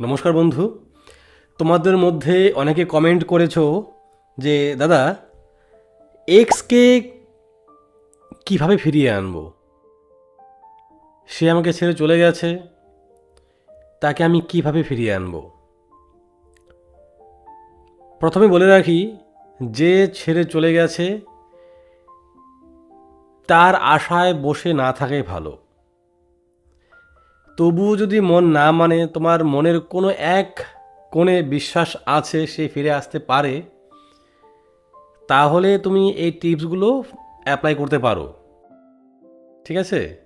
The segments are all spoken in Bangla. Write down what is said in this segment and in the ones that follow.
নমস্কার বন্ধু। তোমাদের মধ্যে অনেকে কমেন্ট করেছ যে, দাদা এক্সকে কীভাবে ফিরিয়ে আনব? সে আমাকে ছেড়ে চলে গেছে। তাকে আমি কীভাবে ফিরিয়ে আনব? প্রথমে বলে রাখি, যে ছেড়ে চলে গেছে, তার আশায় বসে না থাকাই ভালো। তবুও যদি মন না মানে তোমার মনের কোনো এক কোণে বিশ্বাস আছে সে ফিরে আসতে পারে, তাহলে তুমি এই টিপসগুলো অ্যাপ্লাই করতে পারো। ঠিক আছে?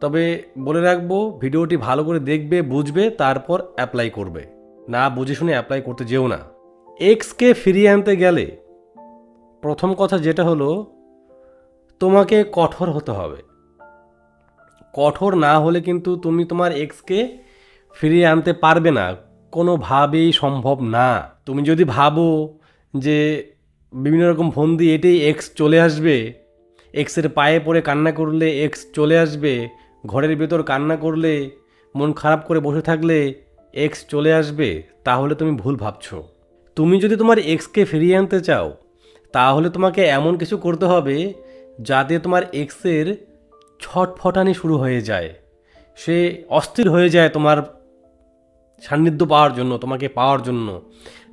তবে বলে রাখব, ভিডিওটি ভালো করে দেখবে, বুঝবে, তারপর অ্যাপ্লাই করবে। না বুঝে শুনে অ্যাপ্লাই করতে যেও না। এক্সকে ফিরিয়ে আনতে গেলে প্রথম কথা যেটা হলো, তোমাকে কঠোর হতে হবে। কঠোর না হলে কিন্তু তুমি তোমার এক্সকে ফিরিয়ে আনতে পারবে না। কোনোভাবেই সম্ভব না। তুমি যদি ভাবো যে বিভিন্ন রকম ফোন দিয়ে এটাই এক্স চলে আসবে এক্সের পায়ে পড়ে কান্না করলে এক্স চলে আসবে, ঘরের ভেতর কান্না করলে, মন খারাপ করে বসে থাকলে এক্স চলে আসবে, তাহলে তুমি ভুল ভাবছ। তুমি যদি তোমার এক্সকে ফিরিয়ে আনতে চাও, তাহলে তোমাকে এমন কিছু করতে হবে যাতে তোমার এক্সের ছটফটানি শুরু হয়ে যায়। সে অস্থির হয়ে যায় তোমার সান্নিধ্য পাওয়ার জন্য, তোমাকে পাওয়ার জন্য।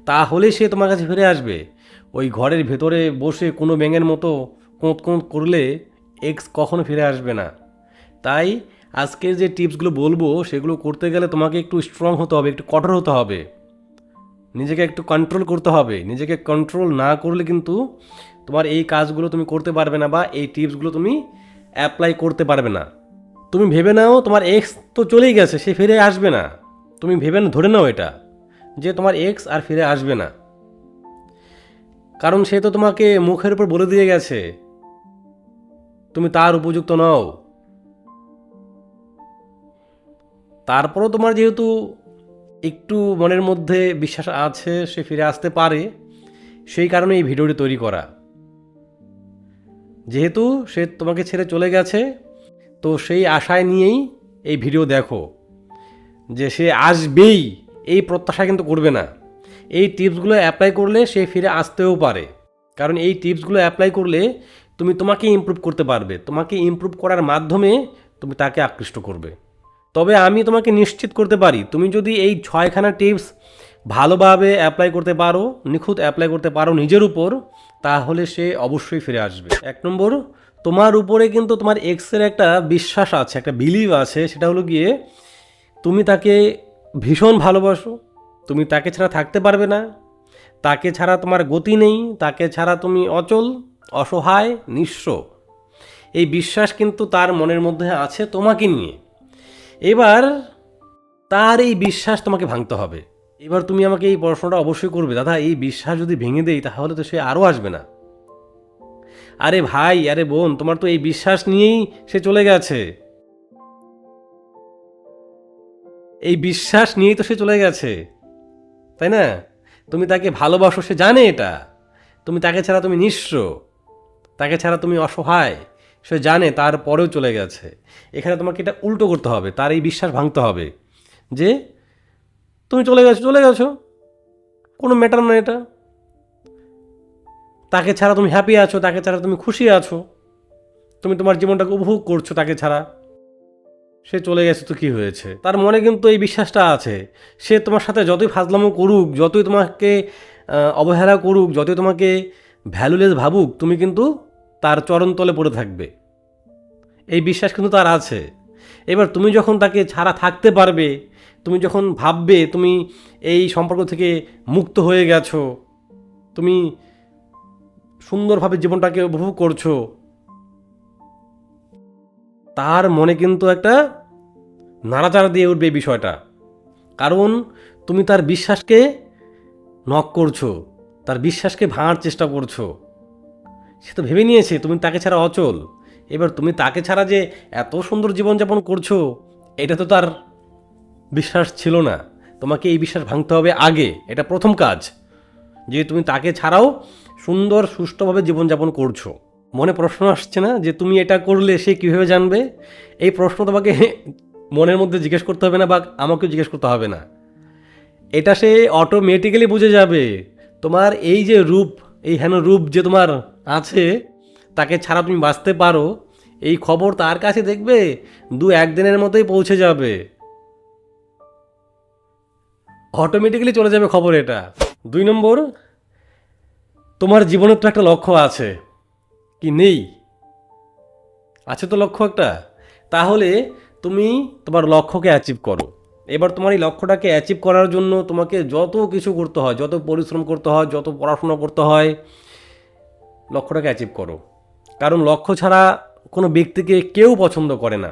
তাহলে সে তোমার কাছে ফিরে আসবে। ওই ঘরের ভেতরে বসে কোনো ব্যাঙের মতো কোঁত কোঁত করলে এক্স কখনো ফিরে আসবে না। তাই আজকের যে টিপসগুলো বলব, সেগুলো করতে গেলে তোমাকে একটু স্ট্রং হতে হবে, একটু কঠোর হতে হবে। নিজেকে একটু কন্ট্রোল করতে হবে। নিজেকে কন্ট্রোল না করলে কিন্তু তোমার এই কাজগুলো তুমি করতে পারবে না বা এই টিপসগুলো তুমি অ্যাপ্লাই করতে পারবে না। তুমি ভেবে নাও, তোমার এক্স তো চলেই গেছে, সে ফিরে আসবে না। তুমি ভেবে ধরে নাও এটা, যে তোমার এক্স আর ফিরে আসবে না। কারণ সে তো তোমাকে মুখের উপর বলে দিয়ে গেছে। তুমি তার উপযুক্ত নও। তারপরও তোমার যেহেতু একটু মনের মধ্যে বিশ্বাস আছে, সে ফিরে আসতে পারে, সেই কারণে এই ভিডিওটি তৈরি করা। যেহেতু সে তোমাকে ছেড়ে চলে গেছে, তো সেই আশায় নিয়েই এই ভিডিও দেখো যে সে আসবেই। এই প্রত্যাশা কিন্তু করবে না। এই টিপসগুলো অ্যাপ্লাই করলে সে ফিরে আসতেও পারে। কারণ এই টিপসগুলো অ্যাপ্লাই করলে তুমি তোমাকে ইমপ্রুভ করতে পারবে। তোমাকে ইমপ্রুভ করার মাধ্যমে তুমি তাকে আকৃষ্ট করবে। তবে আমি তোমাকে নিশ্চিত করতে পারি, তুমি যদি এই ছয়খানা টিপস ভালোভাবে অ্যাপ্লাই করতে পারো, নিখুঁত অ্যাপ্লাই করতে পারো নিজের উপর তাহলে সে অবশ্যই ফিরে আসবে। এক নম্বর, তোমার উপরে কিন্তু তোমার এক্সের একটা বিশ্বাস আছে, একটা বিলিভ আছে, সেটা হলো গিয়ে তুমি তাকে ভীষণ ভালোবাসো, তুমি তাকে ছাড়া থাকতে পারবে না, তাকে ছাড়া তোমার গতি নেই, তাকে ছাড়া তুমি অচল, অসহায়, নিঃস্ব। এই বিশ্বাস কিন্তু তার মনের মধ্যে আছে তোমাকে নিয়ে। এবার তার এই বিশ্বাস তোমাকে ভাঙতে হবে। এবার তুমি আমাকে এই প্রশ্নটা অবশ্যই করবে। দাদা, এই বিশ্বাস যদি ভেঙে দেই, তাহলে তো সে আরও আসবে না। আরে ভাই, আরে বোন, তোমার তো এই বিশ্বাস নিয়েই সে চলে গেছে। এই বিশ্বাস নিয়েই তো সে চলে গেছে। তাই না? তুমি তাকে ভালোবাসো, সে জানে এটা। তুমি তাকে ছাড়া তুমি নিঃস্ব। তাকে ছাড়া তুমি অসহায়, সে জানে, তারপরেও চলে গেছে। এখানে তোমাকে এটা উল্টো করতে হবে, তার এই বিশ্বাস ভাঙতে হবে। যে তুমি চলে গেছো চলে গেছো। কোনো ম্যাটার না এটা। তাকে ছাড়া তুমি হ্যাপি আছো, তাকে ছাড়া তুমি খুশি আছো। তুমি তোমার জীবনটাকে উপভোগ করছ তাকে ছাড়া। সে চলে গেছে তো কি হয়েছে? তার মনে কিন্তু এই বিশ্বাসটা আছে। সে তোমার সাথে যতই ফাজলামো করুক, যতই তোমাকে অবহেলা করুক, যতই তোমাকে ভ্যালুলেস ভাবুক, তুমি কিন্তু তার চরণতলে পড়ে থাকবে। এই বিশ্বাস কিন্তু তার আছে। এবার তুমি যখন তাকে ছাড়া থাকতে পারবে, তুমি যখন ভাববে তুমি এই সম্পর্ক থেকে মুক্ত হয়ে গেছো, তুমি সুন্দরভাবে জীবনটাকে উপভোগ করছ, তার মনে কিন্তু একটা নাড়াচাড়া দিয়ে উঠবে এই বিষয়টা। কারণ তুমি তার বিশ্বাসকে নক করছ, তার বিশ্বাসকে ভাঙার চেষ্টা করছ। সে তো ভেবে নিয়েছে তুমি তাকে ছাড়া অচল। এবার তুমি তাকে ছাড়া যে এত সুন্দর জীবনযাপন করছ, এটা তো তার বিশ্বাস ছিল না। তোমাকে এই বিশ্বাস ভাঙতে হবে আগে, এটা প্রথম কাজ। যে তুমি তাকে ছাড়াও সুন্দর, সুষ্ঠুভাবে জীবনযাপন করছ। মনে প্রশ্ন আসছে না যে তুমি এটা করলে সে কীভাবে জানবে? এই প্রশ্ন তোমাকে মনের মধ্যে জিজ্ঞেস করতে হবে না বা আমাকেও জিজ্ঞেস করতে হবে না। এটা সে অটোমেটিক্যালি বুঝে যাবে। তোমার এই যে রূপ, এই হেন রূপ যে তোমার আছে, তাকে ছাড়া তুমি বাঁচতে পারো এই খবর তার কাছে দেখবে? দু একদিনের মতোই পৌঁছে যাবে। অটোমেটিক্যালি চলে যাবে খবর এটা। দুই নম্বর, তোমার জীবনের তো একটা লক্ষ্য আছে। কি নেই? আছে তো লক্ষ্য একটা। তাহলে তুমি তোমার লক্ষ্যকে অ্যাচিভ করো। এবার তোমার এই লক্ষ্যটাকে অ্যাচিভ করার জন্য তোমাকে যত কিছু করতে হয়, যত পরিশ্রম করতে হয়, যত পড়াশোনা করতে হয়, লক্ষ্যটাকে অ্যাচিভ করো। কারণ লক্ষ্য ছাড়া কোনো ব্যক্তিকে কেউ পছন্দ করে না।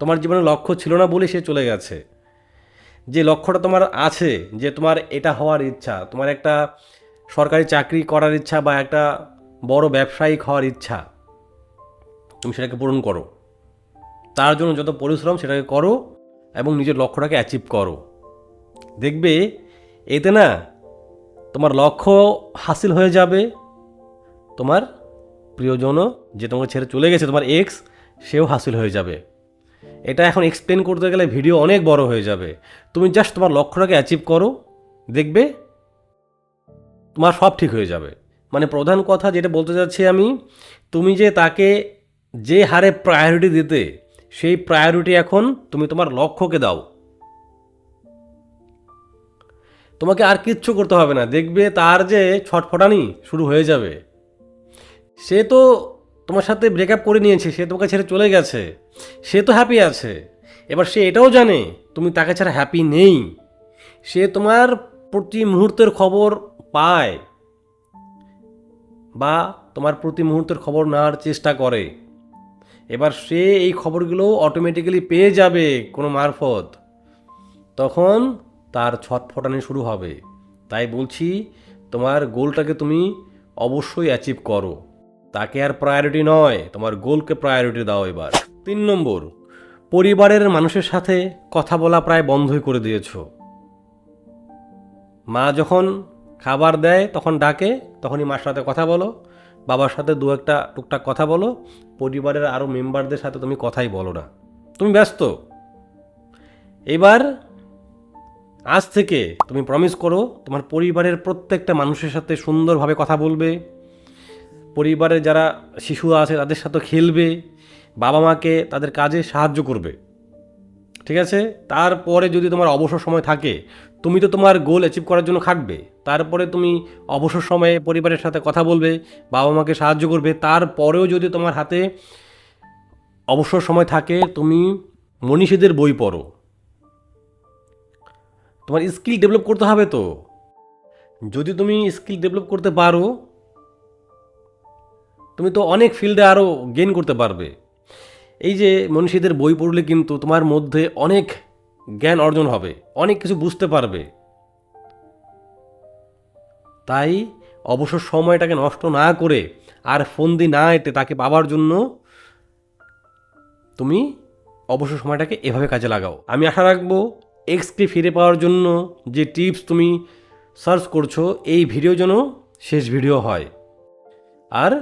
তোমার জীবনে লক্ষ্য ছিল না বলে সে চলে গেছে। যে লক্ষ্যটা তোমার আছে, যে তোমার এটা হওয়ার ইচ্ছা, তোমার একটা সরকারি চাকরি করার ইচ্ছা বা একটা বড় ব্যবসায়িক হওয়ার ইচ্ছা, তুমি সেটাকে পূরণ করো। তার জন্য যত পরিশ্রম সেটাকে করো এবং নিজের লক্ষ্যটাকে অ্যাচিভ করো। দেখবে, এতে না তোমার লক্ষ্য হাসিল হয়ে যাবে, তোমার প্রিয়জনও যে তোমাকে ছেড়ে চলে গেছে, তোমার এক্স সেও হাসিল হয়ে যাবে। এটা এখন এক্সপ্লেন করতে গেলে ভিডিও অনেক বড় হয়ে যাবে। তুমি জাস্ট তোমার লক্ষ্যটাকে অ্যাচিভ করো, দেখবে তোমার সব ঠিক হয়ে যাবে। মানে প্রধান কথা যেটা বলতে চাচ্ছি আমি, তুমি যে তাকে যে হারে প্রায়োরিটি দিতে, সেই প্রায়োরিটি এখন তুমি তোমার লক্ষ্যকে দাও। তোমাকে আর কিচ্ছু করতে হবে না। দেখবে তার যে ছটফটানি শুরু হয়ে যাবে। সে তো তোমার সাথে ব্রেকআপ করে নিয়েছে, সে তোমাকে ছেড়ে চলে গেছে, সে তো হ্যাপি আছে। এবার সে এটাও জানে, তুমি তাকে ছাড়া হ্যাপি নেই। সে তোমার প্রতি মুহূর্তের খবর পায় বা তোমার প্রতি মুহূর্তের খবর নেওয়ার চেষ্টা করে। এবার সে এই খবরগুলো অটোমেটিক্যালি পেয়ে যাবে কোনো মারফত। তখন তার ছটফটানি শুরু হবে। তাই বলছি, তোমার গোলটাকে তুমি অবশ্যই অ্যাচিভ করো। তাকে আর প্রায়োরিটি নয়, তোমার গোলকে প্রায়োরিটি দাও এবার। তিন নম্বর, পরিবারের মানুষের সাথে কথা বলা প্রায় বন্ধই করে দিয়েছ। মা যখন খাবার দেয়, তখন ডাকে, তখনই মার সাথে কথা বলো, বাবার সাথে দু একটা টুকটাক কথা বলো, পরিবারের আরও মেম্বারদের সাথে তুমি কথাই বলো না। তুমি ব্যস্ত। এবার, আজ থেকে তুমি প্রমিস করো, তোমার পরিবারের প্রত্যেকটা মানুষের সাথে সুন্দরভাবে কথা বলবে। পরিবারের যারা শিশু আছে, তাদের সাথে খেলবে, বাবা মাকে তাদের কাজে সাহায্য করবে। ঠিক আছে? তারপরে যদি তোমার অবসর সময় থাকে, তুমি তো তোমার গোল অ্যাচিভ করার জন্য খাটবে। তারপরে তুমি অবসর সময়ে পরিবারের সাথে কথা বলবে, বাবা মাকে সাহায্য করবে। তারপরেও যদি তোমার হাতে অবসর সময় থাকে, তুমি মনীষীদের বই পড়ো। তোমার স্কিল ডেভেলপ করতে হবে তো। যদি তুমি স্কিল ডেভেলপ করতে পারো তুমি তো অনেক ফিল্ডে আরও গেইন করতে পারবে। এই যে মনীষীদের বই পড়লে কিন্তু তোমার মধ্যে অনেক জ্ঞান অর্জন হবে, অনেক কিছু বুঝতে পারবে। তাই অবসর সময়টাকে নষ্ট না করে আর ফন্দি না এতে তাকে পাবার জন্য তুমি অবসর সময়টাকে এভাবে কাজে লাগাও। আমি আশা রাখব এক্সকে ফিরে পাওয়ার জন্য যে টিপস তুমি সার্চ করছ, এই ভিডিও যেন শেষ ভিডিও হয়। আর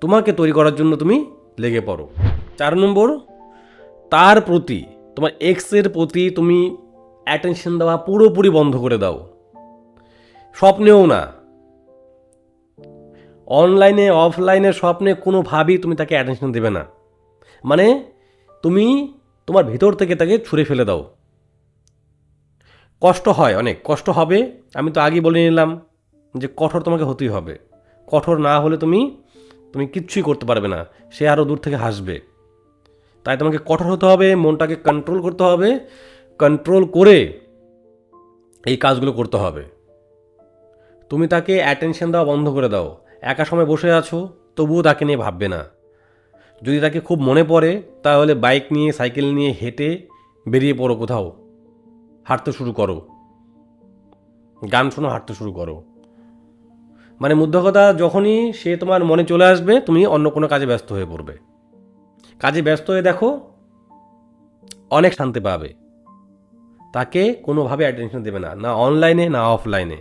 তোমাকে তৈরি করার জন্য তুমি লেগে পড়ো। চার নম্বর, তার প্রতি, তোমার এক্সের প্রতি তুমি অ্যাটেনশন দেওয়া পুরোপুরি বন্ধ করে দাও। স্বপ্নেও না। অনলাইনে অফলাইনে স্বপ্নে কোনোভাবেই তুমি তাকে অ্যাটেনশন দেবে না। মানে তুমি তোমার ভেতর থেকে তাকে ছুঁড়ে ফেলে দাও। কষ্ট হয় অনেক, কষ্ট হবে। আমি তো আগেই বলে নিলাম যে কঠোর তোমাকে হতেই হবে। কঠোর না হলে তুমি তুমি কিচ্ছুই করতে পারবে না। সে আরও দূর থেকে হাসবে। তাই তোমাকে কঠোর হতে হবে, মনটাকে কন্ট্রোল করতে হবে কন্ট্রোল করে এই কাজগুলো করতে হবে। তুমি তাকে অ্যাটেনশন দেওয়া বন্ধ করে দাও। একা সময় বসে আছো, তবুও তাকে নিয়ে ভাববে না। যদি তাকে খুব মনে পড়ে, তাহলে বাইক নিয়ে সাইকেল নিয়ে হেঁটে বেরিয়ে পড়ো কোথাও। হাঁটতে শুরু করো। গান শোনো, হাঁটতে শুরু করো। মানে মুদ্র কথা যখনই সে তোমার মনে চলে আসবে, তুমি অন্য কোনো কাজে ব্যস্ত হয়ে পড়বে। কাজে ব্যস্ত হয়ে দেখো, অনেক শান্তি পাবে। তাকে কোনোভাবে অ্যাটেনশন দেবে না না অনলাইনে না অফলাইনে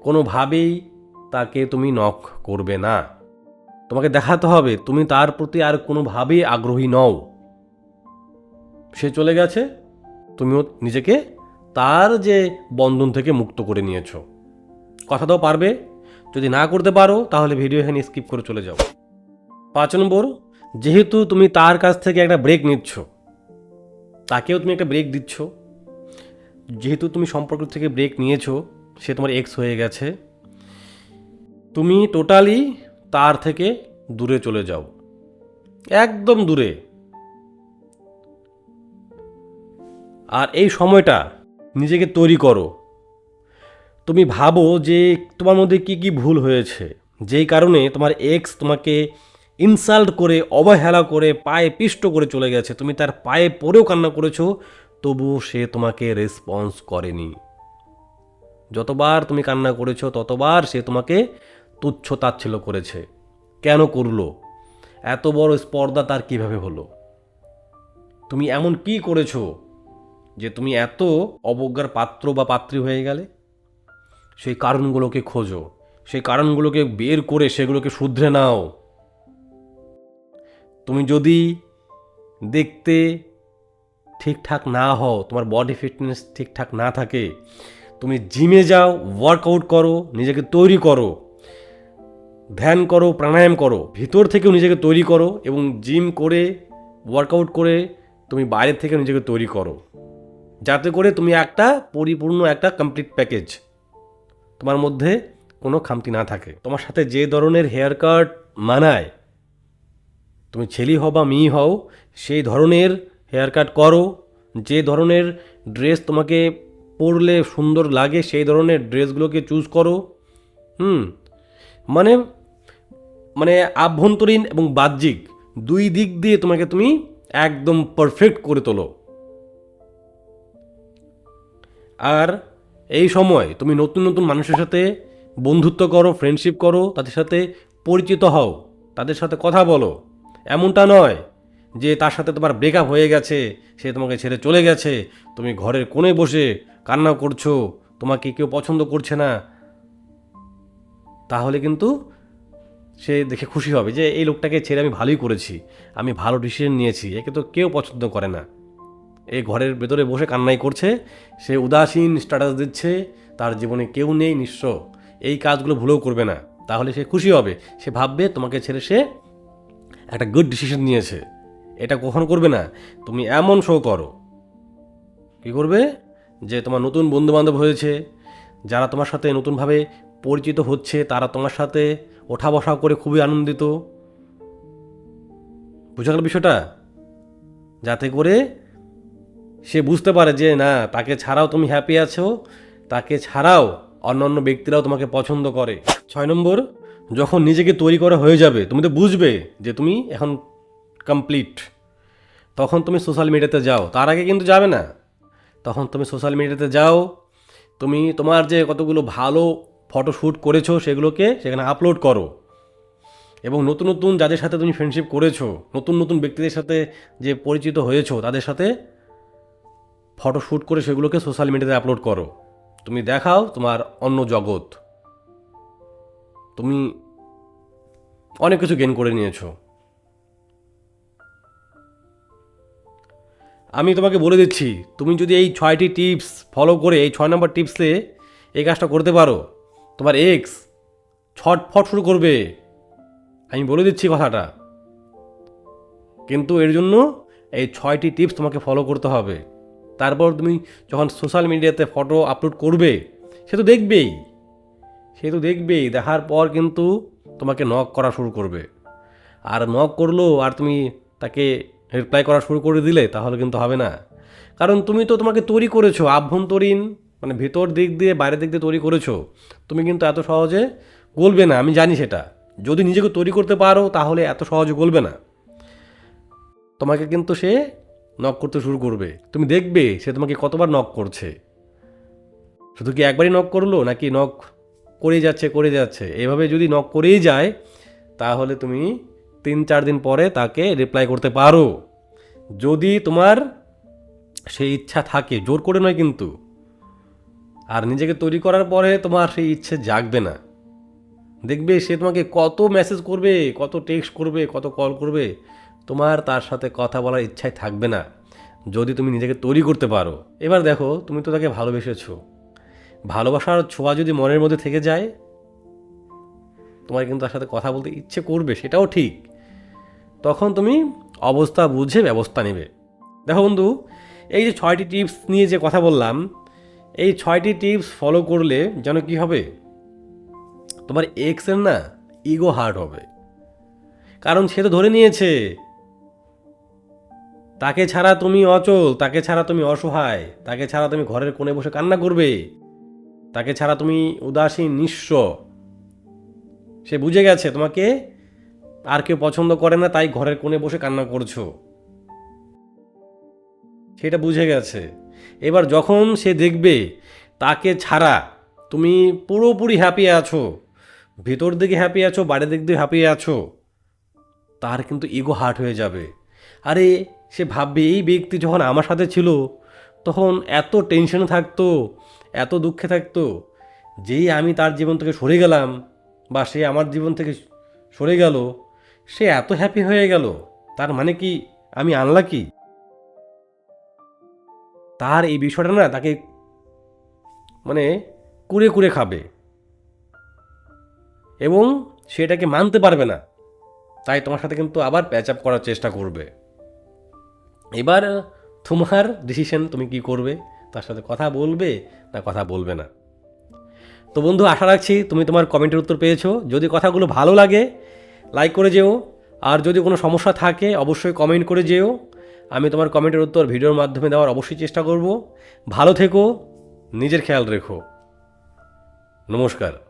কোনোভাবেই তাকে তুমি নখ করবে না। তোমাকে দেখাতে হবে, তুমি তার প্রতি আর কোনোভাবেই আগ্রহী নও। সে চলে গেছে, তুমিও নিজেকে তার যে বন্ধন থেকে মুক্ত করে নিয়েছো। দাও পারবে যদি না করতে পারো, তাহলে ভিডিও এখানে স্কিপ করে চলে যাও। পাঁচ নম্বর, যেহেতু তুমি তার কাছ থেকে একটা ব্রেক নিচ্ছ, তাকেও তুমি একটা ব্রেক দিচ্ছ। যেহেতু তুমি সম্পর্ক থেকে ব্রেক নিয়েছো, সে তোমার এক্স হয়ে গেছে। তুমি টোটালি তার থেকে দূরে চলে যাও। একদম দূরে। আর এই সময়টা নিজেকে তৈরি করো। তুমি ভাবো যে তোমার মধ্যে কি কি ভুল হয়েছে। যেই কারণে তোমার এক্স তোমাকে ইনসাল্ট করে, অবহেলা করে, পায়ে পিষ্ট করে চলে গেছে। তুমি তার পায়ে পরেও কান্না করেছ তবুও সে তোমাকে রেসপন্স করেনি। যতবার তুমি কান্না করেছ, ততবার সে তোমাকে তুচ্ছ তাচ্ছিল্য করেছে। কেন করল? এত বড় স্পর্ধা তার কীভাবে হলো? তুমি এমন কি করেছ যে তুমি এত অবজ্ঞার পাত্র বা পাত্রী হয়ে গেলে? সেই কারণগুলোকে খোঁজো। সেই কারণগুলোকে বের করে সেগুলোকে শুধরে নাও। তুমি যদি দেখতে ঠিকঠাক না হও, তোমার বডি ফিটনেস ঠিকঠাক না থাকে, তুমি জিমে যাও ওয়ার্কআউট করো, নিজেকে তৈরি করো, ধ্যান করো, প্রাণায়াম করো, ভিতর থেকেও নিজেকে তৈরি করো এবং জিম করে ওয়ার্কআউট করে তুমি বাইরের থেকে নিজেকে তৈরি করো। যাতে করে তুমি একটা পরিপূর্ণ একটা কমপ্লিট প্যাকেজ তোমার মধ্যে কোনো খামতি না থাকে। তোমার সাথে যে ধরনের হেয়ার কাট মানায়, তুমি ছেলে হও বা মেয়ে হও, সেই ধরনের হেয়ার কাট করো। যে ধরনের ড্রেস তোমাকে পরলে সুন্দর লাগে, সেই ধরনের ড্রেসগুলোকে চুজ করো। হুম মানে মানে আভ্যন্তরীণ এবং বাহ্যিক দুই দিক দিয়ে তোমাকে তুমি একদম পারফেক্ট করে তোলো। আর এই সময় তুমি নতুন নতুন মানুষের সাথে বন্ধুত্ব করো ফ্রেন্ডশিপ করো, তাদের সাথে পরিচিত হও, তাদের সাথে কথা বলো। এমনটা নয় যে তার সাথে তোমার ব্রেকআপ হয়ে গেছে, সে তোমাকে ছেড়ে চলে গেছে, তুমি ঘরের কোণে বসে কান্না করছ, তোমাকে কেউ পছন্দ করছে না। তাহলে কিন্তু সে দেখে খুশি হবে যে এই লোকটাকে ছেড়ে আমি ভালোই করেছি, আমি ভালো ডিসিশন নিয়েছি, একে তো কেউ পছন্দ করে না। এই ঘরের ভেতরে বসে কান্নাই করছে। সে উদাসীন স্ট্যাটাস দিচ্ছে, তার জীবনে কেউ নেই নিঃস্ব। এই কাজগুলো ভুলেও করবে না, তাহলে সে খুশি হবে। সে ভাববে, তোমাকে ছেড়ে সে একটা গুড ডিসিশন নিয়েছে। এটা কখন করবে না। তুমি এমন শো করো। কী করবে? যে তোমার নতুন বন্ধুবান্ধব হয়েছে, যারা তোমার সাথে নতুনভাবে পরিচিত হচ্ছে, তারা তোমার সাথে ওঠা বসা করে খুবই আনন্দিত। বুঝা গেল বিষয়টা? যাতে করে সে বুঝতে পারে যে না, তাকে ছাড়াও তুমি হ্যাপি আছো, তাকে ছাড়াও অন্যান্য ব্যক্তিরাও তোমাকে পছন্দ করে। ছয় নম্বর, যখন নিজেকে তৈরি করা হয়ে যাবে, তুমি তো বুঝবে যে তুমি এখন কমপ্লিট তখন তুমি সোশ্যাল মিডিয়াতে যাও। তার আগে কিন্তু যাবে না। তখন তুমি সোশ্যাল মিডিয়াতে যাও। তুমি তোমার যে কতগুলো ভালো ফটো শ্যুট করেছ, সেগুলোকে সেখানে আপলোড করো। এবং নতুন নতুন যাদের সাথে তুমি ফ্রেন্ডশিপ করেছ, নতুন নতুন ব্যক্তিদের সাথে যে পরিচিত হয়েছো, তাদের সাথে ফটো শ্যুট করে সেগুলোকে সোশ্যাল মিডিয়াতে আপলোড করো। তুমি দেখাও তোমার অন্য জগৎ। তুমি অনেক কিছু গেন করে নিয়েছো। আমি তোমাকে বলে দিচ্ছি, তুমি যদি এই ছয়টি টিপস ফলো করে এই ছয় নম্বর টিপসে এই কাজটা করতে পারো, তোমার এক্স ছটফট শুরু করবে। আমি বলে দিচ্ছি কথাটা। কিন্তু এর জন্য এই ছয়টি টিপস তোমাকে ফলো করতে হবে। তারপর তুমি যখন সোশ্যাল মিডিয়াতে ফটো আপলোড করবে, সে তো দেখবেই। সে তো দেখবেই, দেখার পর কিন্তু তোমাকে নক করা শুরু করবে। আর নক করল আর তুমি তাকে রিপ্লাই করা শুরু করে দিলে তাহলে কিন্তু হবে না। কারণ তুমি তো তোমাকে তৈরি করেছ, আভ্যন্তরীণ মানে ভেতর দিক দিয়ে বাইরের দিক দিয়ে তৈরি করেছ। তুমি কিন্তু এত সহজে গলবে না, আমি জানি সেটা। যদি নিজেকে তৈরি করতে পারো, তাহলে এত সহজে গলবে না। তোমাকে কিন্তু সে নক করতে শুরু করবে। তুমি দেখবে সে তোমাকে কতবার নক করছে। শুধু কি একবারই নক করল, নাকি নক করেই যাচ্ছে করে যাচ্ছে? এভাবে যদি নক করেই যায়, তাহলে তুমি তিন, চার দিন পরে তাকে রিপ্লাই করতে পারো। যদি তোমার সেই ইচ্ছা থাকে, জোর করে নয় কিন্তু, আর নিজেকে তৈরি করার পরে তোমার সেই ইচ্ছে জাগবে না। দেখবে সে তোমাকে কত মেসেজ করবে, কত টেক্সট করবে, কত কল করবে তোমার তার সাথে কথা বলার ইচ্ছাই থাকবে না। যদি তুমি নিজেকে তৈরি করতে পারো। এবার দেখো, তুমি তো তাকে ভালোবেসেছো। ভালোবাসার ছোঁয়া যদি মনের মধ্যে থেকে যায়, তোমার কিন্তু তার সাথে কথা বলতে ইচ্ছে করবে, সেটাও ঠিক। তখন তুমি অবস্থা বুঝে ব্যবস্থা নেবে। দেখো বন্ধু, এই যে ছয়টি টিপস নিয়ে যে কথা বললাম, এই ছয়টি টিপস ফলো করলে যেন কি হবে? তোমার এক্সের না, ইগো হার্ট হবে। কারণ সে তো ধরে নিয়েছে তাকে ছাড়া তুমি অচল, তাকে ছাড়া তুমি অসহায়, তাকে ছাড়া তুমি ঘরের কোণে বসে কান্না করবে, তাকে ছাড়া তুমি উদাসীন, নিঃস্ব। সে বুঝে গেছে তোমাকে, আর কেউ পছন্দ করে না, তাই ঘরের কোণে বসে কান্না করছ। সেটা বুঝে গেছে। এবার যখন সে দেখবে তাকে ছাড়া তুমি পুরোপুরি হ্যাপি আছো, ভিতর দিকে হ্যাপি আছো বাইরের দিক দিয়ে হ্যাপি আছো, তার কিন্তু ইগো হার্ট হয়ে যাবে। আরে সে ভাববে এই ব্যক্তি যখন আমার সাথে ছিল, তখন এত টেনশনে থাকতো, এত দুঃখে থাকতো, যেই আমি তার জীবন থেকে সরে গেলাম বা সে আমার জীবন থেকে সরে গেল, সে এত হ্যাপি হয়ে গেল, তার মানে কি আমি আনলা কি তার এই বিষয়টা না তাকে মানে কুড়ে কুড়ে খাবে। এবং সেটাকে মানতে পারবে না। তাই তোমার সাথে কিন্তু আবার প্যাচ আপ করার চেষ্টা করবে। এবার তোমার ডিসিশন তুমি কি করবে? তার সাথে কথা বলবে না কথা বলবে না? তো বন্ধু, আশা রাখছি তুমি তোমার কমেন্টের উত্তর পেয়েছ। যদি কথাগুলো ভালো লাগে লাইক করে যেও। আর যদি কোনো সমস্যা থাকে, অবশ্যই কমেন্ট করে যেও। আমি তোমার কমেন্টের উত্তর ভিডিওর মাধ্যমে দেওয়ার অবশ্যই চেষ্টা করব। ভালো থেকো, নিজের খেয়াল রেখো। নমস্কার।